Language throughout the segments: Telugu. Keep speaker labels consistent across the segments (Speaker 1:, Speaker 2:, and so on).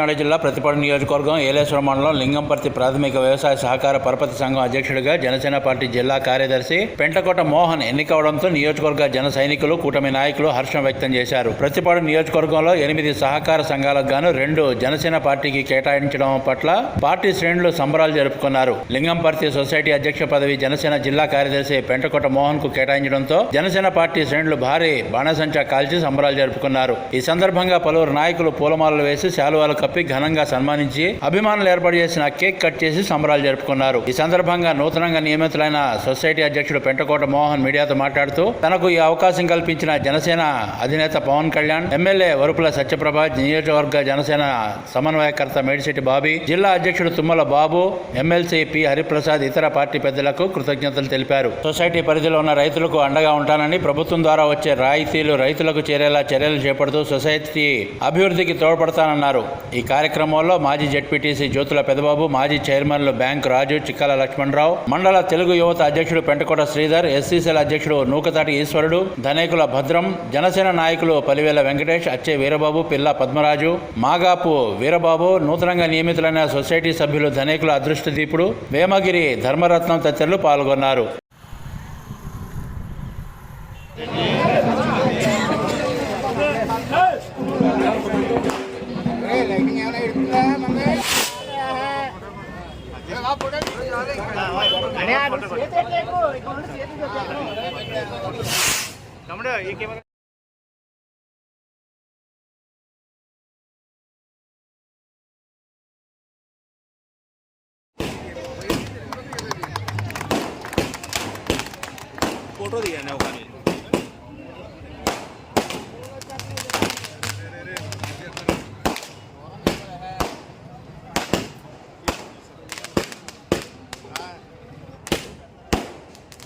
Speaker 1: కాకినాడ జిల్లా ప్రతిపాడు నియోజకవర్గం ఏలేశ్వరం మండలం లింగంపర్తి ప్రాథమిక వ్యవసాయ సహకార పరపతి సంఘం అధ్యక్షుడిగా జనసేన పార్టీ జిల్లా కార్యదర్శి పెంటకోట మోహన్ ఎన్నికవడంతో నియోజకవర్గ జన సైనికులు కూటమి నాయకులు హర్షం వ్యక్తం చేశారు. ప్రతిపాడు నియోజకవర్గంలో ఎనిమిది సహకార సంఘాలకు గాను రెండు జనసేన పార్టీకి కేటాయించడం పట్ల పార్టీ శ్రేణులు సంబరాలు జరుపుకున్నారు. లింగంపర్తి సొసైటీ అధ్యక్ష పదవి జనసేన జిల్లా కార్యదర్శి పెంటకోట మోహన్కు కేటాయించడంతో జనసేన పార్టీ శ్రేణులు భారీ బాణసంచా కాల్చి సంబరాలు జరుపుకున్నారు. ఈ సందర్భంగా పలువురు నాయకులు పూలమాలలు వేసి శాలువాలు కప్పి ఘనంగా సన్మానించి అభిమానులు ఏర్పాటు చేసిన కేక్ కట్ చేసి సంబరాలు జరుపుకున్నారు. ఈ సందర్భంగా నూతనంగా నియమితులైన సొసైటీ అధ్యక్షుడు పెంటకోట మోహన్ మీడియాతో మాట్లాడుతూ తనకు ఈ అవకాశం కల్పించిన జనసేన అధినేత పవన్ కళ్యాణ్ ఎమ్మెల్యే వరుపుల సత్యప్రభ నియోజకవర్గ జనసేన సమన్వయకర్త మేడిశెట్టి బాబీ జిల్లా అధ్యక్షుడు తుమ్మల బాబు ఎమ్మెల్సీ పి హరిప్రసాద్ ఇతర పార్టీ పెద్దలకు కృతజ్ఞతలు తెలిపారు. సొసైటీ పరిధిలో ఉన్న రైతులకు అండగా ఉంటానని ప్రభుత్వం ద్వారా వచ్చే రాయితీలు రైతులకు చేరేలా చర్యలు చేపడుతూ సొసైటీ అభివృద్ధికి తోడ్పడతానన్నారు. ఈ ఈ కార్యక్రమంలో మాజీ జడ్పీటీసీ జ్యోతుల పెదబాబు మాజీ చైర్మన్లు బ్యాంక్ రాజు చిక్కాల లక్ష్మణరావు మండల తెలుగు యువత అధ్యక్షుడు పెంటకోట శ్రీధర్ ఎస్సీసీల అధ్యక్షుడు నూకతాటి ఈశ్వరుడు ధనేకుల భద్రం జనసేన నాయకులు పలివేల వెంకటేష్ అచ్చే వీరబాబు పిల్ల పద్మరాజు మాగాపు వీరబాబు నూతనంగా నియమితులైన సొసైటీ సభ్యులు ధనేకుల అదృష్టదీపుడు వేమగిరి ధర్మరత్నం తదితరులు పాల్గొన్నారు.
Speaker 2: తమ్ముడు ఇంకేమైనా ఫోటో దిగాను కానీ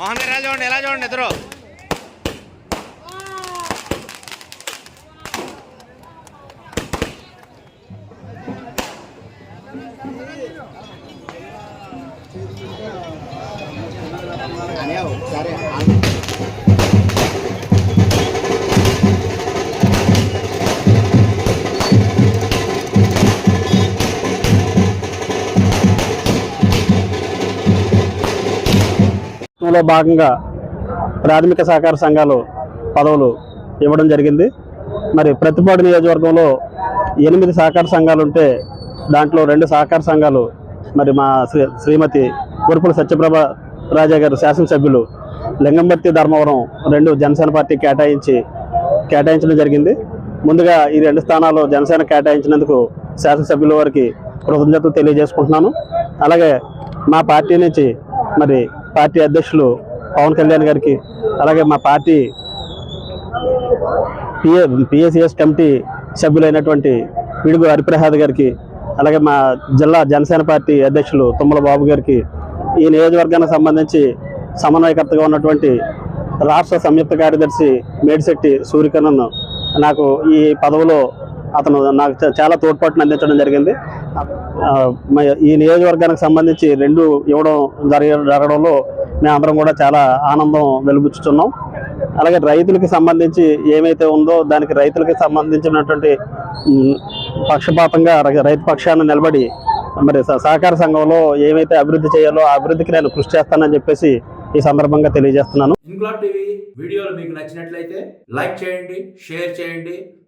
Speaker 2: మోహన్ గారు ఎలా చూడండి? ఎలా చూడండి ఇద్దరు?
Speaker 3: సరే లో భాగంగా ప్రాథమిక సహకార సంఘాలు పదవులు ఇవ్వడం జరిగింది. మరి ప్రతిపాడు నియోజకవర్గంలో ఎనిమిది సహకార సంఘాలు ఉంటే దాంట్లో రెండు సహకార సంఘాలు మరి మా శ్రీ శ్రీమతి గురుపుల సత్యప్రభ రాజా గారు శాసనసభ్యులు లింగంబర్తి ధర్మవరం రెండు జనసేన పార్టీ కేటాయించి కేటాయించడం జరిగింది. ముందుగా ఈ రెండు స్థానాలు జనసేన కేటాయించినందుకు శాసనసభ్యుల వారికి కృతజ్ఞతలు తెలియజేసుకుంటున్నాను. అలాగే మా పార్టీ నుంచి మరి పార్టీ అధ్యక్షులు పవన్ కళ్యాణ్ గారికి అలాగే మా పార్టీ పిఏ పిఎస్సిఎస్ కమిటీ సభ్యులైనటువంటి పిడుగు హరిప్రసాద్ గారికి అలాగే మా జిల్లా జనసేన పార్టీ అధ్యక్షులు తుమ్మల బాబు గారికి ఈ నియోజకవర్గానికి సంబంధించి సమన్వయకర్తగా ఉన్నటువంటి రాష్ట్ర సంయుక్త కార్యదర్శి మేడిశెట్టి సూర్యకరణ్ నాకు ఈ పదవిలో అతను నాకు చాలా తోడ్పాటును అందించడం జరిగింది. ఈ నియోజకవర్గానికి సంబంధించి రెండు ఇవ్వడం జరిగ జరగడంలో మేమందరం కూడా చాలా ఆనందం వెలుగుచ్చుతున్నాం అలాగే రైతులకి సంబంధించి ఏమైతే ఉందో దానికి రైతులకి సంబంధించినటువంటి పక్షపాతంగా రైతు పక్షాన్ని నిలబడి మరి సహకార సంఘంలో ఏమైతే అభివృద్ధి చేయాలో ఆ అభివృద్ధికి నేను కృషి చేస్తానని చెప్పేసి ఈ సందర్భంగా తెలియజేస్తున్నాను.
Speaker 1: ఇంక్లాబ్ టీవీ వీడియోలు మీకు నచ్చినట్లయితే లైక్ చేయండి షేర్ చేయండి.